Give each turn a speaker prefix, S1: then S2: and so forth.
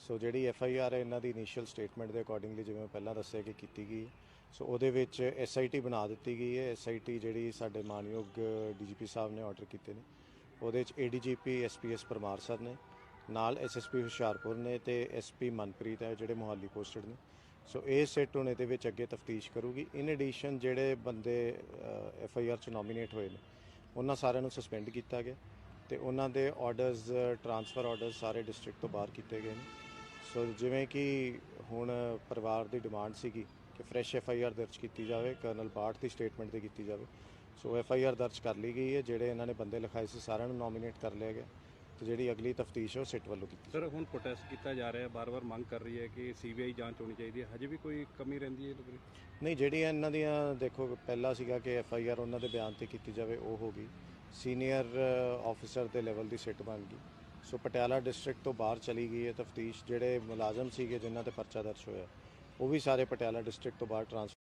S1: ਸੋ ਜਿਹੜੀ F I R ਹੈ, ਇਹਨਾਂ ਦੀ ਇਨੀਸ਼ੀਅਲ ਸਟੇਟਮੈਂਟ ਦੇ ਅਕੋਰਡਿੰਗਲੀ ਜਿਵੇਂ ਮੈਂ ਪਹਿਲਾਂ ਦੱਸਿਆ ਕਿ ਕੀਤੀ ਗਈ। ਹੈ। ਸੋ ਉਹਦੇ ਵਿੱਚ ਐਸ ਆਈ ਟੀ ਬਣਾ ਦਿੱਤੀ ਗਈ ਹੈ। ਐਸ ਆਈ ਟੀ ਜਿਹੜੀ ਸਾਡੇ ਮਾਨਯੋਗ ਡੀ ਜੀ ਪੀ ਸਾਹਿਬ ਨੇ ਆਰਡਰ ਕੀਤੇ ਨੇ। ਉਹਦੇ 'ਚ ਏ ਡੀ ਜੀ ਪੀ ਵਿੱਚ ਪੀ ਐਸਪੀਐਸ ਪਰਮਾਰ ਸਰ ਨੇ। ਨਾਲ ਐਸਐਸਪੀ ਹੁਸ਼ਿਆਰਪੁਰ ਨੇ ਤੇ ਐਸਪੀ ਮਨਪ੍ਰੀਤ ਹੈ, ਜਿਹੜੇ ਮੁਹਾਲੀ ਪੋਸਟਡ ਨੇ। ਸੋ ਇਹ ਸੈੱਟ ਹੁਣ ਇਹਦੇ ਵਿੱਚ ਅੱਗੇ ਤਫਤੀਸ਼ ਕਰੂਗੀ। ਇਨ ਐਡੀਸ਼ਨ ਜਿਹੜੇ ਬੰਦੇ ਐਫ ਆਈ ਆਰ ਚ ਨੋਮੀਨੇਟ ਹੋਏ ਨੇ, ਉਹਨਾਂ ਸਾਰਿਆਂ ਨੂੰ ਸਸਪੈਂਡ ਕੀਤਾ ਗਿਆ। ਤੇ ਉਹਨਾਂ ਦੇ ਆਰਡਰਸ ਟਰਾਂਸਫਰ ਆਰਡਰਸ ਸਾਰੇ ਡਿਸਟ੍ਰਿਕਟ ਤੋਂ ਬਾਹਰ ਕੀਤੇ ਗਏ ਨੇ। ਸੋ ਜਿਵੇਂ ਕਿ ਹੁਣ ਪਰਿਵਾਰ ਦੀ ਡਿਮਾਂਡ ਸੀਗੀ ਕਿ ਫਰੈਸ਼ ਐਫ ਆਈ ਆਰ ਦਰਜ ਕੀਤੀ ਜਾਵੇ ਕਰਨਲ ਬਾਠ ਦੀ ਸਟੇਟਮੈਂਟ ਤੇ ਕੀਤੀ ਜਾਵੇ। ਸੋ ਐਫ ਆਈ ਆਰ ਦਰਜ ਕਰ ਲਈ ਗਈ ਹੈ ਜਿਹੜੇ ਇਹਨਾਂ ਨੇ ਬੰਦੇ ਲਿਖਾਏ ਸੀ ਸਾਰਿਆਂ ਨੂੰ ਨੋਮੀਨੇਟ ਕਰ ਲਿਆ ਗਿਆ ਤੇ ਜਿਹੜੀ ਅਗਲੀ ਤਫਤੀਸ਼ ਹੈ ਉਹ ਸਿੱਟ ਵੱਲੋਂ ਕੀਤੀ।
S2: ਸਰ ਹੁਣ ਪ੍ਰੋਟੈਸਟ ਕੀਤਾ ਜਾ ਰਿਹਾ ਹੈ ਬਾਰ-ਬਾਰ ਮੰਗ ਕਰ ਰਹੀ ਹੈ ਕਿ ਸੀਬੀਆਈ ਜਾਂਚ ਹੋਣੀ ਚਾਹੀਦੀ ਹੈ। ਹਜੇ ਵੀ ਕੋਈ ਕਮੀ ਰਹਿੰਦੀ ਹੈ ਵਿੱਚ
S1: ਨਹੀਂ ਜਿਹੜੀਆਂ ਇਹਨਾਂ ਦੀਆਂ ਦੇਖੋ ਪਹਿਲਾ ਸੀਗਾ ਕਿ ਐਫ ਆਈ ਆਰ ਉਹਨਾਂ ਦੇ ਬਿਆਨ ਤੇ ਕੀਤੀ ਜਾਵੇ ਉਹ ਹੋ ਗਈ। ਸੀਨੀਅਰ ਆਫੀਸਰ ਦੇ ਲੈਵਲ ਦੀ ਸਿੱਟ ਬਣ ਗਈ। ਸੋ ਪਟਿਆਲਾ ਡਿਸਟ੍ਰਿਕਟ ਤੋਂ ਬਾਹਰ ਚਲੀ ਗਈ ਹੈ ਤਫਤੀਸ਼ ਜਿਹੜੇ ਮੁਲਾਜ਼ਮ ਸੀਗੇ ਜਿਨ੍ਹਾਂ ਤੇ ਪਰਚਾ ਦਰਜ ਹੋਇਆ, ਉਹ ਵੀ ਸਾਰੇ ਪਟਿਆਲਾ ਡਿਸਟ੍ਰਿਕਟ ਤੋਂ ਬਾਹਰ ਟ੍ਰਾਂਸਫਰ